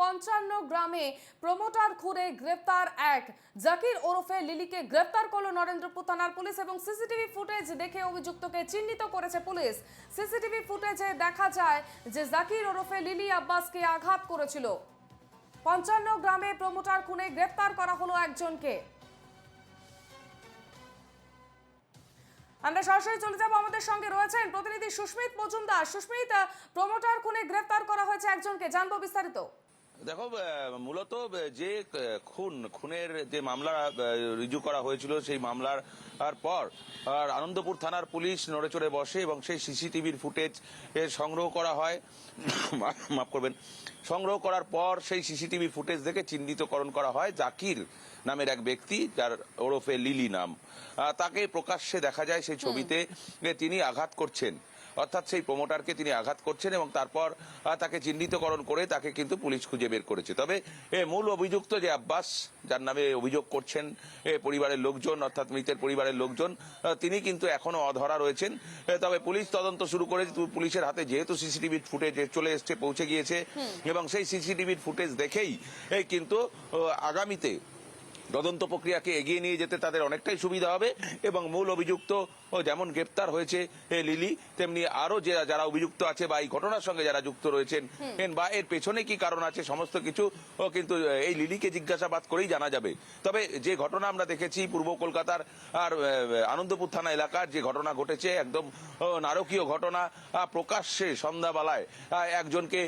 পঞ্চান্ন গ্রামে প্রমোটার খুরে গ্রেপ্তার এক। জাকির ওরফে লিলিকে গ্রেপ্তার করল নরেন্দ্রপুর থানার পুলিশ এবং সিসিটিভি ফুটেজ দেখে অভিযুক্তকে চিহ্নিত করেছে পুলিশ। সিসিটিভি ফুটেজে দেখা যায় যে জাকির ওরফে লিলি আব্বাসকে আঘাত করেছিল। পঞ্চান্ন গ্রামে প্রমোটার খুনে গ্রেপ্তার করা হলো একজনকে। আমরা সরাসরি চলে যাব আমাদের সঙ্গে রয়েছেন প্রতিনিধি সুস্মিত মজুমদার। সুস্মিত প্রমোটার খুনে গ্রেফতার করা হয়েছে একজনকে। জানব বিস্তারিত। দেখো মূলত যে খুন খুনের যে মামলা রিজু করা হয়েছিল সেই মামলার আর পর আর আনন্দপুর থানার পুলিশ নড়েচড়ে বসে এবং সেই সিসিটিভির ফুটেজ সংগ্রহ করা হয়। মাফ করবেন। সংগ্রহ করার পর সেই সিসিটিভি ফুটেজ দেখে চিহ্নিতকরণ করা হয় জাকির নামের এক ব্যক্তি যার ওরফে লিলি নাম। তাকে প্রকাশ্যে দেখা যায় সেই ছবিতে তিনি আঘাত করছেন। অর্থাৎ সেই প্রমোটারকে তিনি আঘাত করছেন এবং তারপর তাকে চিহ্নিতকরণ করে তাকে কিন্তু পুলিশ খুঁজে বের করেছে। তবে মূল অভিযুক্ত যে আব্বাস যার নামে অভিযোগ করছেন পরিবারের লোকজন অর্থাৎ মৃতের পরিবারের লোকজন তিনি কিন্তু এখনও অধরা রয়েছেন। তবে পুলিশ তদন্ত শুরু করে পুলিশের হাতে যেহেতু সিসিটিভি ফুটেজ চলে এসছে পৌঁছে গিয়েছে এবং সেই সিসিটিভির ফুটেজ দেখেই কিন্তু আগামীতে তদন্ত প্রক্রিয়াকে এগিয়ে নিয়ে যেতে তাদের অনেকটাই সুবিধা হবে এবং মূল অভিযুক্ত ও যেমন গ্রেপ্তার হয়েছে লিলি তেমনি আরও যে যারা অভিযুক্ত আছে বা এই ঘটনার সঙ্গে যারা যুক্ত রয়েছেন বা এর পেছনে কি কারণ আছে সমস্ত কিছু কিন্তু এই লিলিকে জিজ্ঞাসাবাদ করেই জানা যাবে। তবে যে ঘটনা আমরা দেখেছি পূর্ব কলকাতার আর আনন্দপুর থানা এলাকার যে ঘটনা ঘটেছে একদম নারকীয় ঘটনা প্রকাশ্যে সন্ধ্যাবেলায় একজনকে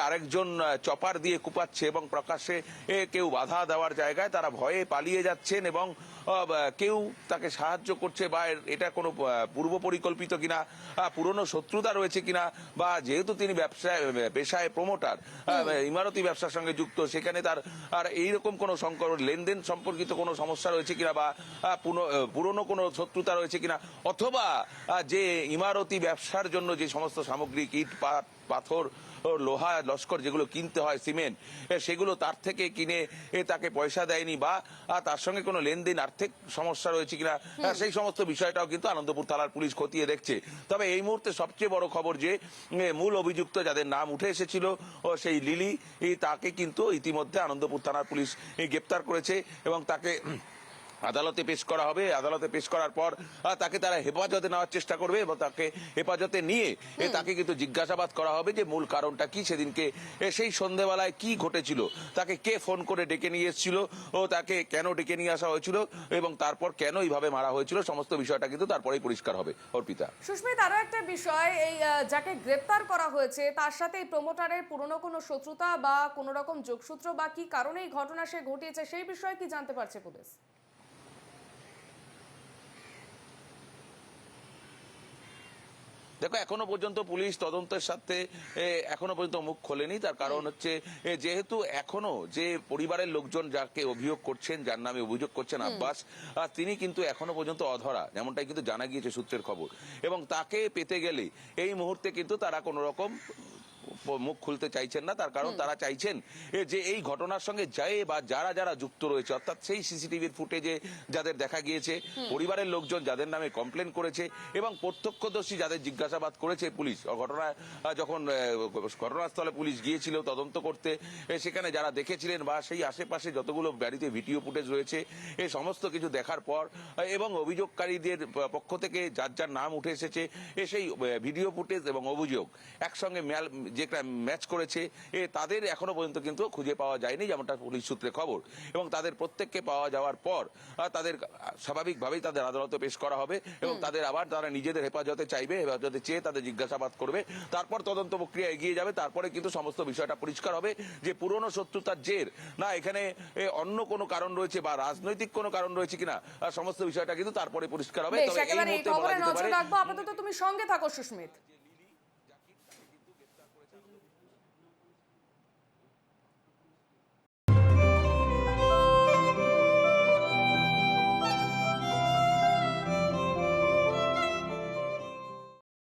আরেকজন চপার দিয়ে কুপাচ্ছে এবং প্রকাশ্যে কেউ বাধা দেওয়ার জায়গায় তারা ভয়ে পালিয়ে যাচ্ছেন এবং কেউ তাকে সাহায্য করছে বা এটা কোনো পূর্ব পরিকল্পিত কিনা পুরনো শত্রুতা রয়েছে কিনা বা যেহেতু তিনি ব্যবসায় পেশায় প্রমোটার ইমারতি ব্যবসার সঙ্গে যুক্ত সেখানে তার আর এইরকম কোনো সংকট লেনদেন সম্পর্কিত কোনো সমস্যা রয়েছে কিনা বা পুরনো কোনো শত্রুতা রয়েছে কিনা অথবা যে ইমারতি ব্যবসার জন্য যে সমস্ত সামগ্রী ইট পাথর লোহা লস্কর যেগুলো কিনতে হয় সিমেন্ট সেগুলো তার থেকে কিনে এ, তাকে পয়সা দেয়নি বা তার সঙ্গে কোনো লেনদেন আর্থিক সমস্যা রয়েছে কিনা আহ, সেই সমস্ত বিষয়টাও কিন্তু আনন্দপুর থানার পুলিশ খতিয়ে দেখছে। তবে এই মুহূর্তে সবচেয়ে বড় খবর যে মূল অভিযুক্ত যাদের নাম উঠে এসেছিল ও সেই লিলি তাকে কিন্তু ইতিমধ্যে আনন্দপুর থানার পুলিশ গ্রেপ্তার করেছে এবং তাকে আদালতে পেশ করা হবে। আদালতে পেশ করার পর তাকে তারা হেফাজতে নেওয়ার চেষ্টা করবে এবং তাকে হেফাজতে নিয়ে তাকে কিন্তু জিজ্ঞাসাবাদ করা হবে যে মূল কারণটা কি সেদিনকে সেই সন্ধেবেলায় কি ঘটেছিল তাকে কে ফোন করে ডেকে নিয়ে এসেছিল ও তাকে কেন ডেকে নিয়ে আসা হয়েছিল এবং তারপর কেন এইভাবে মারা হয়েছিল সমস্ত বিষয়টা কিন্তু তারপরেই পরিষ্কার হবে। অর্পিতা। সুস্মিত আরও একটা বিষয় এই যাকে গ্রেপ্তার করা হয়েছে তার সাথে এই প্রমোটারের পুরনো কোনো শত্রুতা বা কোনো রকম যোগসূত্র বা কি কারণে এই ঘটনা সে ঘটিয়েছে সেই বিষয়ে কি জানতে পারছে পুলিশ? দেখো এখনও পর্যন্ত পুলিশ তদন্তের সাথে এখনও পর্যন্ত মুখ খোলেনি। তার কারণ হচ্ছে যেহেতু এখনও যে পরিবারের লোকজন যাকে অভিযোগ করছেন যার নামে অভিযোগ করছেন আব্বাস আর তিনি কিন্তু এখনও পর্যন্ত অধরা যেমনটাই কিন্তু জানা গিয়েছে সূত্রের খবর। এবং তাকে পেতে গেলে এই মুহূর্তে কিন্তু তারা কোনো রকম মুখ খুলতে চাইছেন না তার কারণ তারা চাইছেন যে এই ঘটনার সঙ্গে যায় বা যারা যারা যুক্ত রয়েছে অর্থাৎ সেই সিসিটিভির ফুটেজে যাদের দেখা গিয়েছে পরিবারের লোকজন যাদের নামে কমপ্লেন করেছে এবং প্রত্যক্ষদর্শী যাদের জিজ্ঞাসাবাদ করেছে পুলিশ। ঘটনা যখন ঘটনাস্থলে পুলিশ গিয়েছিল তদন্ত করতে সেখানে যারা দেখেছিলেন বা সেই আশেপাশে যতগুলো বাড়িতে ভিডিও ফুটেজ রয়েছে এই সমস্ত কিছু দেখার পর এবং অভিযোগকারীদের পক্ষ থেকে যার যার নাম উঠে এসেছে এ সেই ভিডিও ফুটেজ এবং অভিযোগ একসঙ্গে ম্যাল- যেটা ম্যাচ করেছে এ তাদের এখনও পর্যন্ত কিন্তু খুঁজে পাওয়া যায়নি যেমনটা পুলিশ সূত্রে খবর। এবং তাদের প্রত্যেককে পাওয়া যাওয়ার পর তাদের স্বাভাবিকভাবেই তাদের আদালতে পেশ করা হবে এবং তাদের আবার তারা নিজেদের হেফাজতে চাইবে হেফাজতে চেয়ে তাদের জিজ্ঞাসাবাদ করবে। তারপর তদন্ত প্রক্রিয়া এগিয়ে যাবে তারপরে কিন্তু সমস্ত বিষয়টা পরিষ্কার হবে যে পুরনো শত্রুতার জের না এখানে অন্য কোনো কারণ রয়েছে বা রাজনৈতিক কোনো কারণ রয়েছে কিনা সমস্ত বিষয়টা কিন্তু তারপরে পরিষ্কার হবে। তবে এই মুহূর্তে বলা যেতে পারে আপাতত তুমি সঙ্গে থাকো সুস্মিত।